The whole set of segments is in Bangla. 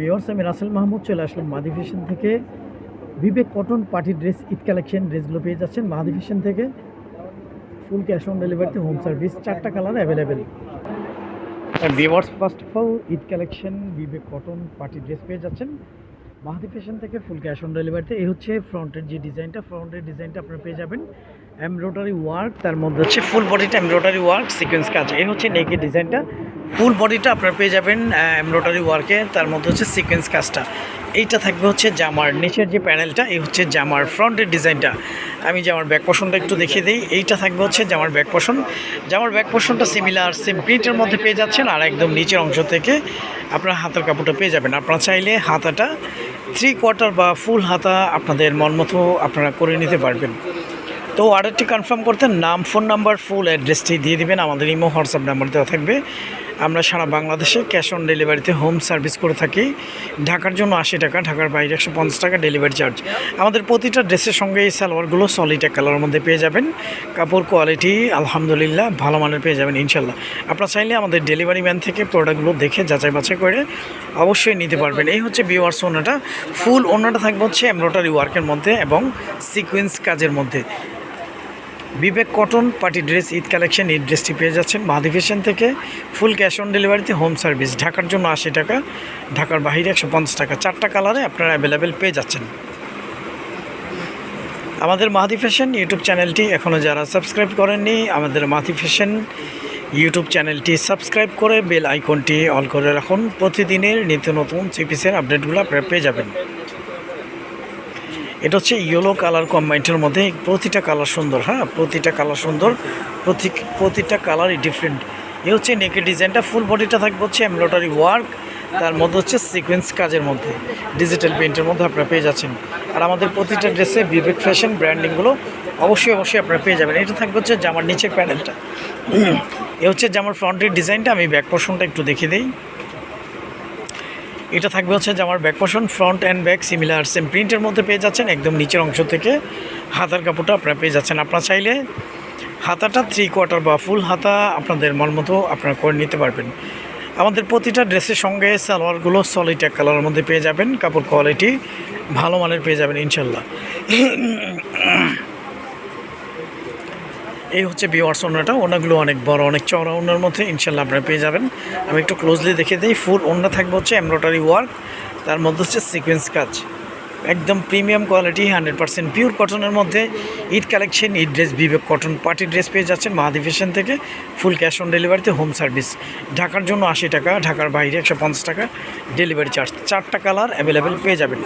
ভিউয়ার্স আমি রাসেল মাহমুদ, চলে আসলাম মাদি ফ্যাশন থেকে। Bibek cotton party dress, Eid collection ড্রেসগুলো পেয়ে যাচ্ছেন ফ্যাশন থেকে। ফুল ক্যাশ অন ডেলিভারিতে হোম সার্ভিস চারটা colour available viewers first of all Eid collection Bibek cotton party dress পেয়ে যাচ্ছেন মাহাদি থেকে ফুল ক্যাশ অন ডেলিভারিতে এই হচ্ছে ফ্রন্টের যে ডিজাইনটা ফ্রন্টের ডিজাইনটা আপনারা পেয়ে যাবেন। এমব্রয়ডারি ওয়ার্ক তার মধ্যে হচ্ছে ফুল বডিটা এমব্রয়ডারি ওয়ার্ক সিকোয়েন্স কাজ। এই হচ্ছে নেকের ডিজাইনটা। ফুল বডিটা আপনারা পেয়ে যাবেন এমব্রয়ডারি ওয়ার্কে, তার মধ্যে হচ্ছে সিকোয়েন্স কাজটা এইটা থাকবে হচ্ছে জামার, নিচের যে প্যানেলটা, এই হচ্ছে জামার ফ্রন্টের ডিজাইনটা। আমি জামার ব্যাক পোষণটা একটু দেখিয়ে দিই। এইটা থাকবে হচ্ছে জামার ব্যাক পোষণ জামার ব্যাক পোষণটা সিমিলার সেম প্রিন্টের মধ্যে পেয়ে যাচ্ছেন, আর একদম নিচের অংশ থেকে আপনার হাতের কাপড়টা পেয়ে যাবেন। আপনারা চাইলে হাতাটা থ্রি কোয়ার্টার বা ফুল হাতা আপনাদের মন মতো আপনারা করে নিতে পারবেন। তো অর্ডারটি কনফার্ম করতে নাম ফোন নাম্বার ফুল অ্যাড্রেসটি দিয়ে দিবেন। আমাদের ইমো হোয়াটসঅ্যাপ নাম্বার দেওয়া থাকবে। আমরা সারা বাংলাদেশে ক্যাশ অন ডেলিভারিতে হোম সার্ভিস করে থাকি। ঢাকার জন্য আশি টাকা, ঢাকার বাইরে একশো পঞ্চাশ টাকা ডেলিভারি চার্জ। আমাদের প্রতিটা ড্রেসের সঙ্গে এই সালোয়ারগুলো সলিড এক কালারের মধ্যে পেয়ে যাবেন। কাপড় কোয়ালিটি আলহামদুলিল্লাহ ভালো মানের পেয়ে যাবেন ইনশাল্লাহ আপনারা চাইলে আমাদের ডেলিভারি ম্যান থেকে প্রোডাক্টগুলো দেখে যাচাই বাছাই করে অবশ্যই নিতে পারবেন। এই হচ্ছে বিওয়ার্স ওনাটা। ফুল ওনাটা থাকবে হচ্ছে এমব্রয়ডারি ওয়ার্কের মধ্যে এবং সিকোয়েন্স কাজের মধ্যে। Bibek cotton party dress Eid collection Eid ড্রেসটি পেয়ে যাচ্ছেন মাদি ফ্যাশন থেকে। ফুল ক্যাশ অন ডেলিভারিতে হোম সার্ভিস। ঢাকার জন্য আশি টাকা, ঢাকার বাইরে একশো পঞ্চাশ টাকা। চারটা কালারে আপনারা অ্যাভেলেবেল পেয়ে যাচ্ছেন। আমাদের মাহাদি ফ্যাশন ইউটিউব চ্যানেলটি এখনও যারা সাবস্ক্রাইব করেননি, আমাদের মাহাদি ফ্যাশন ইউটিউব চ্যানেলটি সাবস্ক্রাইব করে বেল আইকনটি অল করে রাখুন। প্রতিদিনের নিত্য নতুন সিপিসের আপডেটগুলো আপনারা পেয়ে যাবেন। এটা হচ্ছে ইয়েলো কালার কম্বাইন্ডের মধ্যে প্রতিটা কালার সুন্দর হ্যাঁ? প্রতিটা কালার সুন্দর, প্রতি প্রতিটা কালারই ডিফারেন্ট এ হচ্ছে নেকের ডিজাইনটা ফুল বডিটা থাকবে হচ্ছে এমব্রয়ডারি ওয়ার্ক তার মধ্যে হচ্ছে সিকোয়েন্স কাজের মধ্যে ডিজিটাল প্রিন্টের মধ্যে আপনারা পেয়ে যাচ্ছেন। আর আমাদের প্রতিটা ড্রেসে বিবেক ফ্যাশন ব্র্যান্ডিংগুলো অবশ্যই অবশ্যই আপনারা পেয়ে যাবেন। এটা থাকবে হচ্ছে জামার নিচের প্যানেলটা এ হচ্ছে জামার ফ্রন্টের ডিজাইনটা আমি ব্যাক পোর্শনটা একটু দেখিয়ে দিই। এটা থাকবে হচ্ছে যে আমার back portion front and back similar same প্রিন্টের মধ্যে পেয়ে যাচ্ছেন, একদম নিচের অংশ থেকে হাতার কাপড়টা আপনারা পেয়ে যাচ্ছেন। আপনারা চাইলে হাতাটা থ্রি কোয়ার্টার বা ফুল হাতা আপনাদের মন মতো আপনারা করে নিতে পারবেন। আমাদের প্রতিটা ড্রেসের সঙ্গে সালোয়ারগুলো সলিড এক কালারের মধ্যে পেয়ে যাবেন, কাপড় কোয়ালিটি ভালো মানের পেয়ে যাবেন, ইনশাল্লাহ। এই হচ্ছে বিওয়ার্স ওনাটা ওনাগুলো অনেক বড়, অনেক চড়া ওনার মধ্যে ইনশাল্লাহ আপনারা পেয়ে যাবেন। আমি একটু ক্লোজলি দেখে দিই ফুল ওনা থাকবে হচ্ছে এমব্রয়ডারি ওয়ার্ক তার মধ্যে হচ্ছে সিকোয়েন্স কাজ। একদম premium quality hundred percent pure কটনের মধ্যে, ঈদ কালেকশন ঈদ ড্রেস বিবেক কটন পার্টি ড্রেস পেয়ে যাচ্ছেন মাহাদি ফ্যাশন থেকে ফুল ক্যাশ অন ডেলিভারিতে হোম সার্ভিস ঢাকার জন্য আশি টাকা, ঢাকার বাইরে একশো পঞ্চাশ টাকা ডেলিভারি চার্জ চারটা কালার অ্যাভেলেবেল পেয়ে যাবেন।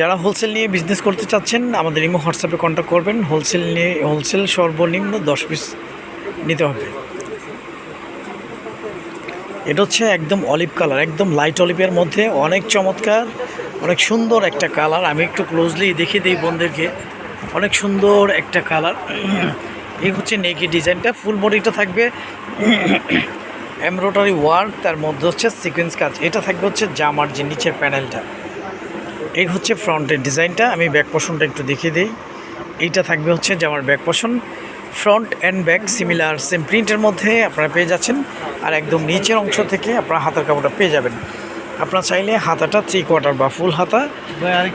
যারা হোলসেল নিয়ে বিজনেস করতে চাচ্ছেন, আমাদের ইমো হোয়াটসঅ্যাপে কন্ট্যাক্ট করবেন। হোলসেল নিয়ে হোলসেল সর্বনিম্ন দশ পিস নিতে হবে। এটা হচ্ছে একদম অলিভ কালার একদম লাইট অলিভের মধ্যে। অনেক চমৎকার, অনেক সুন্দর একটা কালার আমি একটু ক্লোজলি দেখিয়ে দিই বোনদেরকে। অনেক সুন্দর একটা কালার এই হচ্ছে নেকি ডিজাইনটা। ফুল বডিটা থাকবে এমব্রয়ডারি ওয়ার্ক তার মধ্যে হচ্ছে সিকোয়েন্স কাজ। এটা থাকবে হচ্ছে জামার যে নিচের প্যানেলটা এই হচ্ছে ফ্রন্টের ডিজাইনটা, আমি ব্যাক পোষণটা একটু দেখিয়ে দিই। এইটা থাকবে হচ্ছে যে আমার back portion. Front and back similar same প্রিন্টের মধ্যে আপনারা পেয়ে যাচ্ছেন। আর একদম নিচের অংশ থেকে আপনারা হাতার কাপড়টা পেয়ে যাবেন। আপনারা চাইলে হাতাটা থ্রি কোয়ার্টার বা ফুল হাতা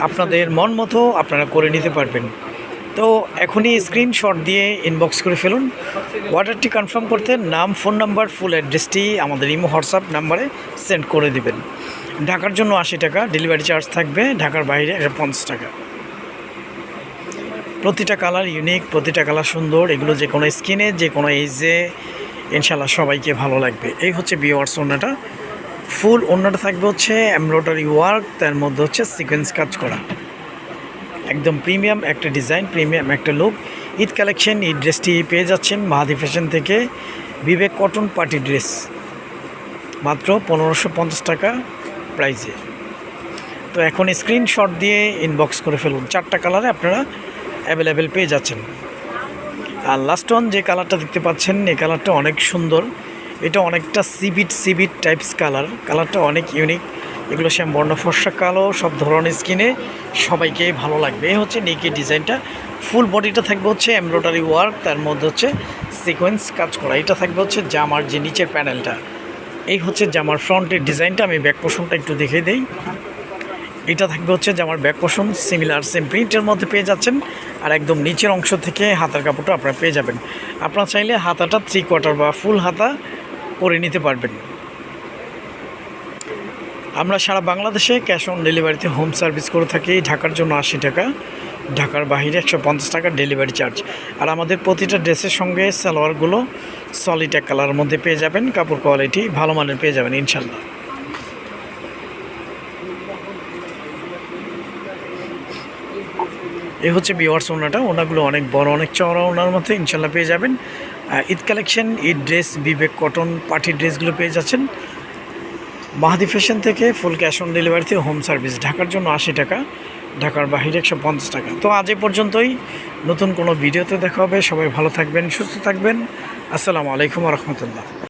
আপনাদের মন মতো আপনারা করে নিতে পারবেন। তো এখনই স্ক্রিনশট দিয়ে ইনবক্স করে ফেলুন। অর্ডারটি কনফার্ম করতে নাম ফোন নাম্বার ফুল অ্যাড্রেসটি আমাদের ইমো হোয়াটসঅ্যাপ নাম্বারে সেন্ড করে দিবেন। ঢাকার জন্য আশি টাকা ডেলিভারি চার্জ থাকবে ঢাকার বাইরে একশো পঞ্চাশ টাকা। প্রতিটা কালার ইউনিক প্রতিটা কালার সুন্দর, এগুলো যে কোনো স্কিনে যে কোনো এজে ইনশাল্লাহ সবাইকে ভালো লাগবে। এই হচ্ছে বিওয়ার্স ওনাটা ফুল ওনাটা থাকবে হচ্ছে এমব্রয়ডারি ওয়ার্ক তার মধ্যে হচ্ছে সিকোয়েন্স কাজ করা। একদম প্রিমিয়াম একটা ডিজাইন প্রিমিয়াম একটা লুক ঈদ কালেকশন এই ড্রেসটি পেয়ে যাচ্ছেন মাহাদি ফ্যাশন থেকে। বিবেক কটন পার্টি ড্রেস মাত্র পনেরোশো টাকা। প্রাইজে তো এখন স্ক্রিনশট দিয়ে ইনবক্স করে ফেলুন। চারটা কালারে আপনারা অ্যাভেলেবেল পেয়ে যাচ্ছেন। আর লাস্ট ওয়ান যে কালারটা দেখতে পাচ্ছেন, এই কালারটা অনেক সুন্দর। এটা অনেকটা সিবিট সিবিট টাইপস কালার কালারটা অনেক ইউনিক এগুলো শ্যাম বর্ণ ফর্সা কালো, সব ধরনের স্কিনে সবাইকে ভালো লাগবে। এই হচ্ছে নেকি ডিজাইনটা ফুল বডিটা থাকবে হচ্ছে এমব্রয়ডারি ওয়ার্ক তার মধ্যে হচ্ছে সিকোয়েন্স কাজ করা। এটা থাকবে হচ্ছে জামার যে নিচের প্যানেলটা এই হচ্ছে জামার ফ্রন্টের ডিজাইনটা, আমি ব্যাক পোষণটা একটু দেখিয়ে দিই। এটা থাকবে হচ্ছে জামার ব্যাক পোষণ সিমিলার সেম প্রিন্টের মধ্যে পেয়ে যাচ্ছেন। আর একদম নিচের অংশ থেকে হাতার কাপড়টা আপনারা পেয়ে যাবেন। আপনারা চাইলে হাতাটা থ্রি কোয়ার্টার বা ফুল হাতা করে নিতে পারবেন। আমরা সারা বাংলাদেশে ক্যাশ অন ডেলিভারিতে হোম সার্ভিস করে থাকি, ঢাকার জন্য আশি টাকা। ঢাকার বাহিরে একশো পঞ্চাশ টাকা ডেলিভারি চার্জ আর আমাদের প্রতিটা ড্রেসের সঙ্গে সালোয়ারগুলো সলিড এক কালারের মধ্যে পেয়ে যাবেন, কাপড় কোয়ালিটি ভালো মানের পেয়ে যাবেন ইনশাল্লাহ এই হচ্ছে বিওয়ার্স ওনাটা, ওনাগুলো অনেক বড়, অনেক চওড়া ওনার মধ্যে ইনশাল্লাহ পেয়ে যাবেন। ঈদ কালেকশন ঈদ ড্রেস বিবেক কটন পার্টির ড্রেসগুলো পেয়ে যাচ্ছেন। মাহাদি ফ্যাশন থেকে ফুল ক্যাশ অন ডেলিভারিতে হোম সার্ভিস ঢাকার জন্য আশি টাকা। ঢাকার বাহিরে একশো পঞ্চাশ টাকা। তো আজ এ পর্যন্তই। নতুন কোনো ভিডিওতে দেখা হবে। সবাই ভালো থাকবেন, সুস্থ থাকবেন। আসসালামু আলাইকুম রহমতুল্লাহ।